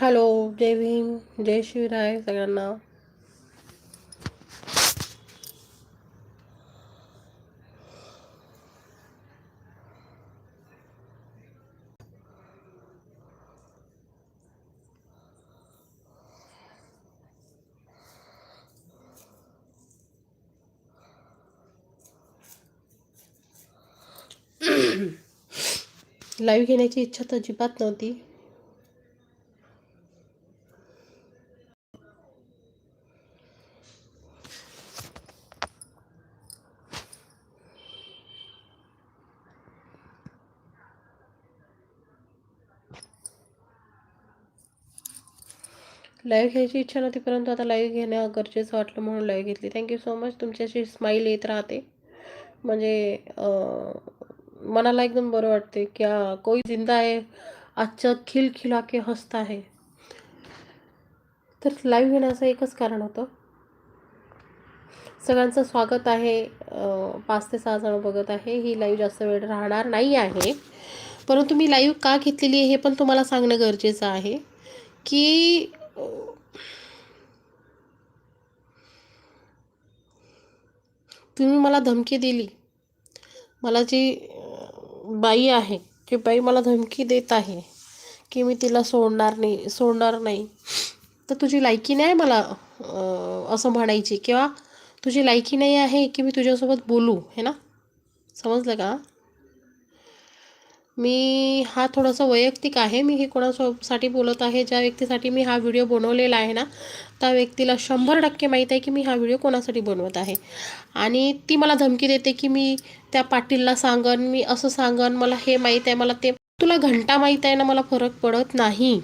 Hello जय भीम जय शिवराय सगळ्यांना. लाईव्ह घेण्याची इच्छा तर अजिबात नव्हती. लाईव्ह घ्यायची इच्छा नव्हती परंतु आता लाईव्ह घेणं गरजेचं वाटलं म्हणून लाईव्ह घेतली. थँक्यू सो मच तुमची अशी स्माईल येत राहते. म्हणजे मनाला एकदम बरं वाटते की कोई जिंदा आहे आजच्या खिल खिला के हसत आहे. तर लाईव्ह घेण्याचं एकच कारण होतं. सगळ्यांचं स्वागत आहे. पाच ते सहा जण बघत आहे. ही लाईव्ह जास्त वेळ राहणार नाही आहे. परंतु मी लाईव्ह का घेतलेली आहे हे पण तुम्हाला सांगणं गरजेचं आहे की तुम्ही मला धमकी दिली. मला जी बाई आहे ती बाई मला धमकी देत आहे की मी तिला सोडणार नाही सोडणार नाही. तर तुझी लायकी नाही मला असं म्हणायची किंवा तुझी लायकी नाही आहे की मी तुझ्यासोबत बोलू है ना? समजलं का? मी हा थोडासा वैयक्तिक आहे. मी हे कोणासाठी बोलत आहे? ज्या व्यक्तीसाठी मी हा व्हिडिओ बनवलेला आहे ना त्या व्यक्तीला शंभर टक्के माहीत आहे की मी हा व्हिडिओ कोणासाठी बनवत आहे. आणि ती मला धमकी देते की मी त्या पाटीलला सांगन मी असं सांगन मला हे माहीत आहे मला ते तुला घंटा माहीत आहे ना मला फरक पडत नाही.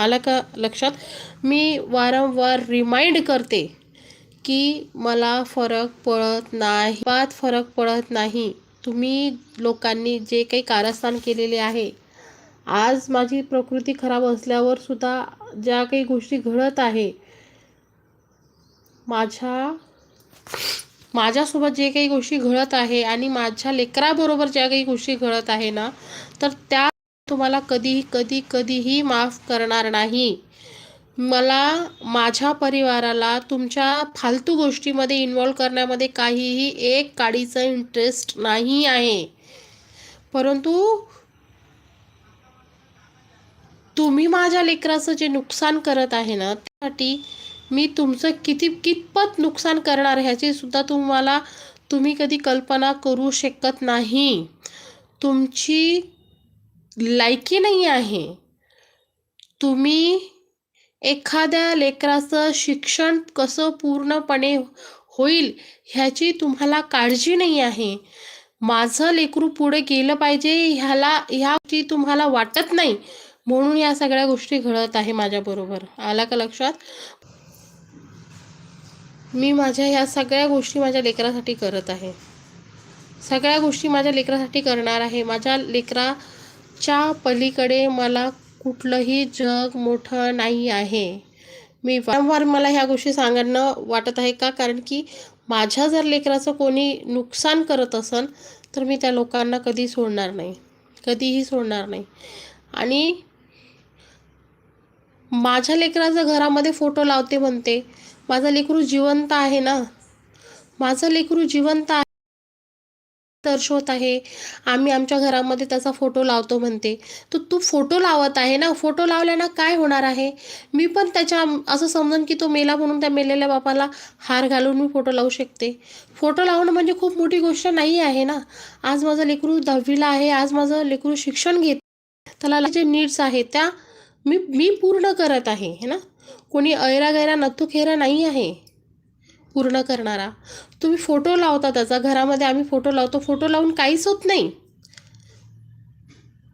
आलं का लक्षात? मी वारंवार रिमाइंड करते की मला फरक पडत नाही. बात फरक पडत नाही. तुम्ही लोकांनी जे काही कारस्थान केलेले आहे आज माझी प्रकृती खराब असल्यावर सुद्धा ज्या काही गोष्टी घडत आहे माझ्या माझ्यासोबत जे काही गोष्टी घडत आहे आणि माझ्या लेकराबरोबर ज्या काही गोष्टी घडत आहे ना तर त्या तुम्हाला कधीही कधी कधीही माफ करणार नाही. मला माझ्या परिवाराला तुमच्या फालतू गोष्टीमध्ये इन्वॉल्व करण्यामध्ये काहीही एक काडीचं इंटरेस्ट नाही आहे. परंतु तुम्ही माझ्या लेकराचं जे नुकसान करत आहे ना त्यासाठी मी तुमचं किती कितपत नुकसान करणार ह्याची सुद्धा तुम्हाला तुम्ही कधी कल्पना करू शकत नाही. तुमची लायकी नाही आहे. तुम्ही एखाद्या लेकराचं शिक्षण कसं पूर्णपणे होईल ह्याची तुम्हाला काळजी नाही आहे. माझं लेकरू पुढे गेलं पाहिजे ह्याला ह्या तुम्हाला वाटत नाही. म्हणून या सगळ्या गोष्टी घडत आहे माझ्याबरोबर. आला का लक्षात? मी माझ्या ह्या सगळ्या गोष्टी माझ्या लेकरासाठी करत आहे. सगळ्या गोष्टी माझ्या लेकरासाठी करणार आहे. माझ्या लेकराच्या पलीकडे मला कुठलंही जग मोठं नाही आहे. मी वारंवार मला ह्या गोष्टी सांगणं वाटत आहे का? कारण की माझ्या जर लेकराचं कोणी नुकसान करत असन तर मी त्या लोकांना कधी सोडणार नाही. कधीही सोडणार नाही. आणि माझ्या लेकराचा घरामध्ये फोटो लावते म्हणते. माझं लेकरू जिवंत आहे ना? माझं लेकरू जिवंत आहे. दर्शवत आहे. आम्ही आमच्या घरामध्ये त्याचा फोटो लावतो म्हणते. तर तू फोटो लावत आहे ना फोटो लावल्यानं काय होणार आहे? मी पण त्याच्या असं समजून की तो मेला म्हणून त्या मेलेल्या बापाला हार घालून मी फोटो लावू शकते. फोटो लावणं म्हणजे खूप मोठी गोष्ट नाही आहे ना. आज माझं लेकरू दहावीला आहे आज माझं लेकरू शिक्षण घेत त्याला जे नीड्स आहेत त्या मी मी पूर्ण करत आहे है ना? कोणी ऐरा गैरा नथू खेरा नाही आहे. पूर्ण करणारा. तुम्ही फोटो लावता त्याचा. घरामध्ये आम्ही फोटो लावतो. फोटो लावून काहीच होत नाही.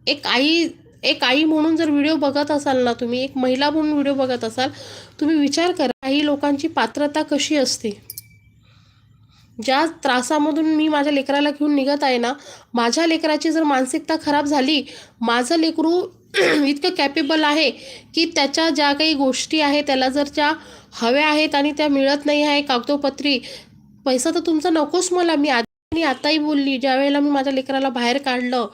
एक आई एक आई म्हणून जर व्हिडिओ बघत असाल ना तुम्ही एक महिला म्हणून व्हिडिओ बघत असाल तुम्ही विचार करा काही लोकांची पात्रता कशी असते? ज्या त्रासामधून मी माझ्या लेकराला घेऊन निघत आहे ना माझ्या लेकराची जर मानसिकता खराब झाली माझं लेकरू इतकं कॅपेबल आहे की त्याच्या ज्या काही गोष्टी आहे त्याला जर ज्या हव्या आहेत आणि त्या मिळत नाही आहे कागदोपत्री पैसा तर तुमचा नकोच मला. मी मी आताही बोलली ज्या वेळेला मी माझ्या लेकराला बाहेर काढलं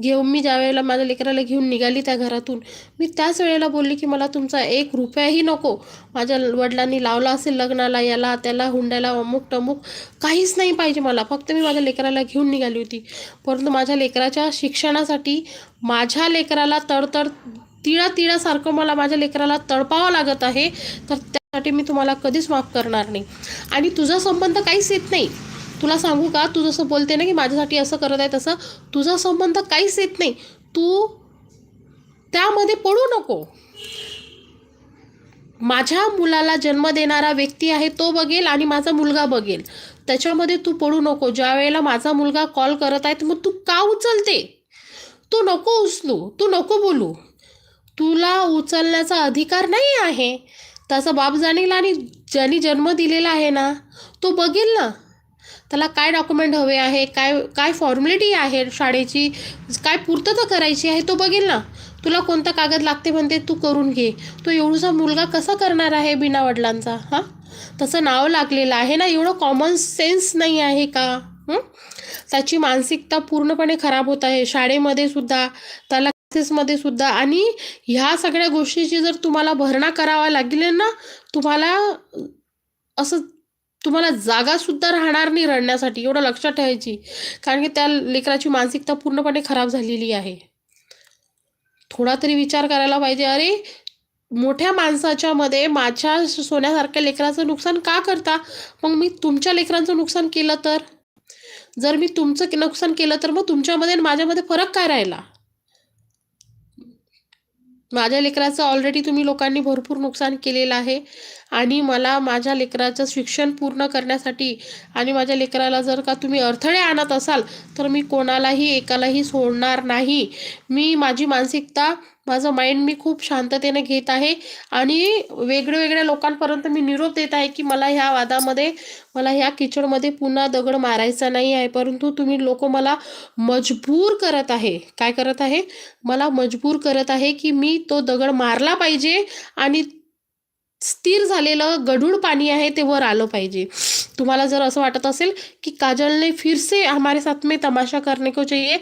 घेऊन मी ज्या वेळेला माझ्या लेकराला घेऊन निघाली त्या घरातून मी त्याच वेळेला बोलली की मला तुमचा एक रुपयाही नको. माझ्या वडिलांनी लावला असेल लग्नाला याला त्याला हुंड्याला अमुक टमुक काहीच नाही पाहिजे मला. फक्त मी माझ्या लेकराला घेऊन निघाली होती. परंतु माझ्या लेकराच्या शिक्षणासाठी माझ्या लेकराला तडतड तिळा तिळासारखं मला माझ्या लेकराला तडपावं लागत आहे तर त्यासाठी मी तुम्हाला कधीच माफ करणार नाही. आणि तुझा संबंध काहीच येत नाही. तुला सांगू का? तू जसं बोलते ना की माझ्यासाठी असं करत आहे तसं तुझा संबंध काहीच येत नाही. तू त्यामध्ये पडू नको. माझ्या मुलाला जन्म देणारा व्यक्ती आहे तो बघेल आणि माझा मुलगा बघेल. त्याच्यामध्ये तू पडू नको. ज्या वेळेला माझा मुलगा कॉल करत आहे मग तू का उचलते? तू नको उचलू. तू नको बोलू. तुला उचलण्याचा अधिकार नाही आहे. त्याचा बाप जाणील आणि ज्यांनी जन्म दिलेला आहे ना तो बघेल ना. त्याला काय डॉक्युमेंट हवे आहे काय काय फॉर्मॅलिटी आहे शाळेची काय पूर्तता करायची आहे तो बघेल ना. तुला कोणता कागद लागते म्हणते तू करून घे. तो एवढूसा मुलगा कसा करणार आहे बिना वडिलांचा हां? तसं नाव लागलेलं आहे ना एवढं कॉमन सेन्स नाही आहे का? त्याची मानसिकता पूर्णपणे खराब होत आहे. शाळेमध्ये सुद्धा त्याला क्लासेसमध्ये सुद्धा आणि ह्या सगळ्या गोष्टीची जर तुम्हाला भरणा करावा लागेल ना तुम्हाला असं तुम्हाला जागासुद्धा राहणार नाही रडण्यासाठी एवढं लक्षात ठेवायची. कारण की त्या लेकराची मानसिकता पूर्णपणे खराब झालेली आहे. थोडा तरी विचार करायला पाहिजे अरे मोठ्या माणसाच्या मध्ये माझ्या सोन्यासारख्या लेकराचं नुकसान का करता? मग मी तुमच्या लेकरांचं नुकसान केलं तर? जर मी तुमचं नुकसान केलं तर मग तुमच्यामध्ये आणि माझ्यामध्ये फरक काय राहिला? माझ्या लेकराचं ऑलरेडी तुम्ही लोकांनी भरपूर नुकसान केलेलं आहे. आणि मला माझ्या लेकराचं शिक्षण पूर्ण करण्यासाठी आणि माझ्या लेकराला जर का तुम्ही अडथळे आणत असाल तर मी कोणालाही एकालाही सोडणार नाही. मी माझी मानसिकता माझं माइंड मी खूप शांततेने घेत आहे आणि वेगळ्या वेगळ्या लोकांपर्यंत मी निरोप देत आहे की मला ह्या वादामध्ये मला ह्या किचडमध्ये पुन्हा दगड मारायचा नाही आहे. परंतु तुम्ही लोक मला मजबूर करत आहे. काय करत आहे? मला मजबूर करत आहे की मी तो दगड मारला पाहिजे आणि स्थिर झालेलं गढूळ पाणी आहे ते वर आलं पाहिजे. तुम्हाला जर असं वाटत असेल की काजलने फिरसे हमारे साथ में तमाशा करने को चाहिए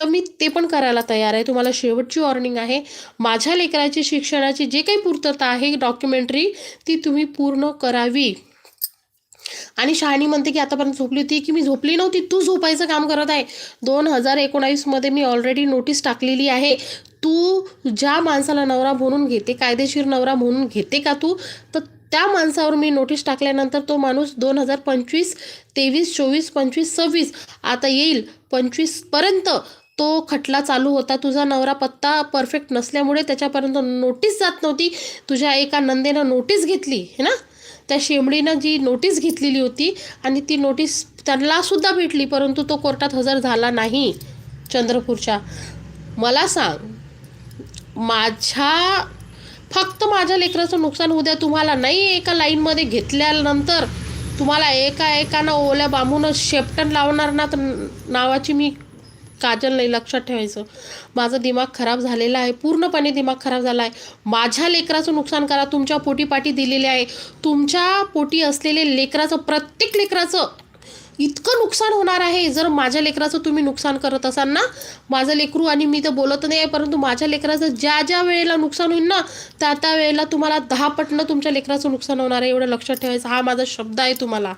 तर मी ते पण करायला तयार आहे. तुम्हाला शेवटची वॉर्निंग आहे. माझ्या लेकराची शिक्षणाची जे काही पूर्तता आहे डॉक्युमेंटरी ती तुम्ही पूर्ण करावी. आणि शहाणी म्हणते की आतापर्यंत झोपली होती की मी झोपली नव्हती. तू झोपायचं काम करत आहे. दोन हजार एकोणावीसमध्ये मी ऑलरेडी नोटीस टाकलेली आहे. तू ज्या माणसाला नवरा म्हणून घेते कायदेशीर नवरा म्हणून घेते का तू? तर त्या माणसावर मी नोटीस टाकल्यानंतर तो माणूस दोन हजार पंचवीस तेवीस चोवीस पंचवीस सव्वीस आता येईल. पंचवीसपर्यंत तो खटला चालू होता. तुझा नवरा पत्ता परफेक्ट नसल्यामुळे त्याच्यापर्यंत नोटीस जात नव्हती. तुझ्या एका नंदेनं नोटीस घेतली है ना? त्या शेंबडीनं जी नोटीस घेतलेली होती आणि ती नोटीस त्यांनासुद्धा भेटली परंतु तो कोर्टात हजर झाला नाही चंद्रपूरच्या. मला सांग माझ्या फक्त माझ्या लेकराचं नुकसान होऊ द्या तुम्हाला नाही एका लाईनमध्ये घेतल्यानंतर तुम्हाला एका एकानं ओल्या बांबून शेपटन लावणार ना तर नावाची मी काजल नाही लक्षात ठेवायचं. माझं दिमाग खराब झालेला आहे पूर्णपणे दिमाग खराब झाला आहे. माझ्या लेकराचं नुकसान करा तुमच्या पोटीपाटी दिलेले आहे. तुमच्या पोटी असलेले लेकराचं प्रत्येक लेकराचं इतकं नुकसान होणार आहे. जर माझ्या लेकराचं तुम्ही नुकसान करत असाल ना माझं लेकरू आणि मी तर बोलत नाही आहे परंतु माझ्या लेकराचं ज्या ज्या वेळेला नुकसान होईल ना त्या त्या वेळेला तुम्हाला दहा पटनं तुमच्या लेकराचं नुकसान होणार आहे एवढं लक्षात ठेवायचं. हा माझा शब्द आहे तुम्हाला.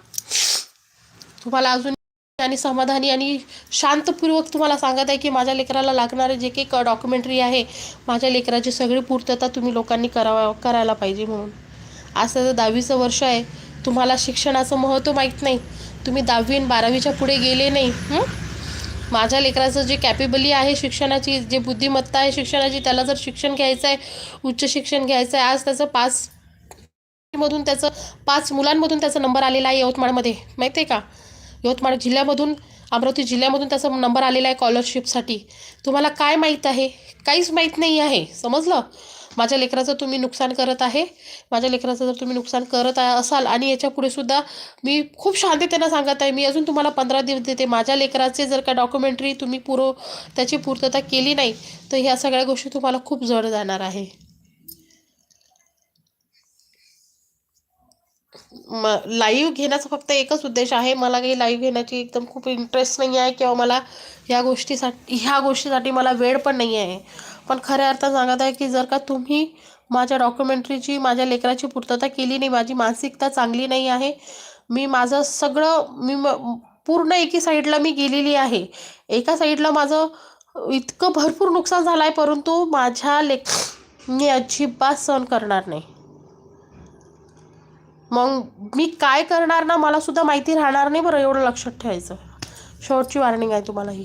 तुम्हाला अजून आणि समाधानी आणि शांतपूर्वक तुम्हाला सांगत आहे की माझ्या लेकराला लागणारे जे काही डॉक्युमेंटरी आहे माझ्या लेकराची सगळी पूर्तता तुम्ही लोकांनी करावा करायला पाहिजे म्हणून. आज तर दहावीचं वर्ष आहे. तुम्हाला शिक्षणाचं महत्त्व माहीत नाही. तुम्ही दहावी आणि बारावीच्या पुढे गेले नाही. माझ्या लेकराचं जे कॅपेबली आहे शिक्षणाची जे बुद्धिमत्ता आहे शिक्षणाची त्याला जर शिक्षण घ्यायचं आहे उच्च शिक्षण घ्यायचं आहे आज त्याचं पाच मधून त्याचं पाच मुलांमधून त्याचा नंबर आलेला आहे यवतमाळमध्ये. माहिती आहे का? यवतमाळ जिल्ह्यामधून अमरावती जिल्ह्यामधून त्याचा नंबर आलेला आहे स्कॉलरशिपसाठी तुम्हाला काय माहीत आहे? काहीच माहीत नाही आहे. समजलं? माझ्या लेकराचं तुम्ही नुकसान करत आहे. माझ्या लेकराचं जर तुम्ही नुकसान करत आहे असाल आणि याच्यापुढे सुद्धा मी खूप शांततेनं सांगत आहे. मी अजून तुम्हाला पंधरा दिवस देते. माझ्या लेकराचे जर का डॉक्युमेंटरी तुम्ही पुरो त्याची पूर्तता केली नाही तर ह्या सगळ्या गोष्टी तुम्हाला खूप जड जाणार आहे. म लाईव्ह घेण्याचा फक्त एकच उद्देश आहे. मला काही लाईव्ह घेण्याची एकदम खूप इंटरेस्ट नाही आहे किंवा मला ह्या गोष्टीसाठी ह्या गोष्टीसाठी मला वेळ पण नाही आहे. पण खऱ्या अर्थात सांगत आहे की जर का तुम्ही माझ्या डॉक्युमेंटरीची माझ्या लेकराची पूर्तता केली नाही माझी मानसिकता चांगली नाही आहे मी माझं सगळं मी म पूर्ण एकी साईडला मी गेलेली आहे. एका साईडला माझं इतकं भरपूर नुकसान झालं आहे परंतु माझ्या लेख मी अजिबात सहन करणार नाही. मग मी काय करणार ना मला सुद्धा माहिती राहणार नाही बरं एवढं लक्षात ठेवायचं. शेवटची वॉर्निंग आहे तुम्हाला ही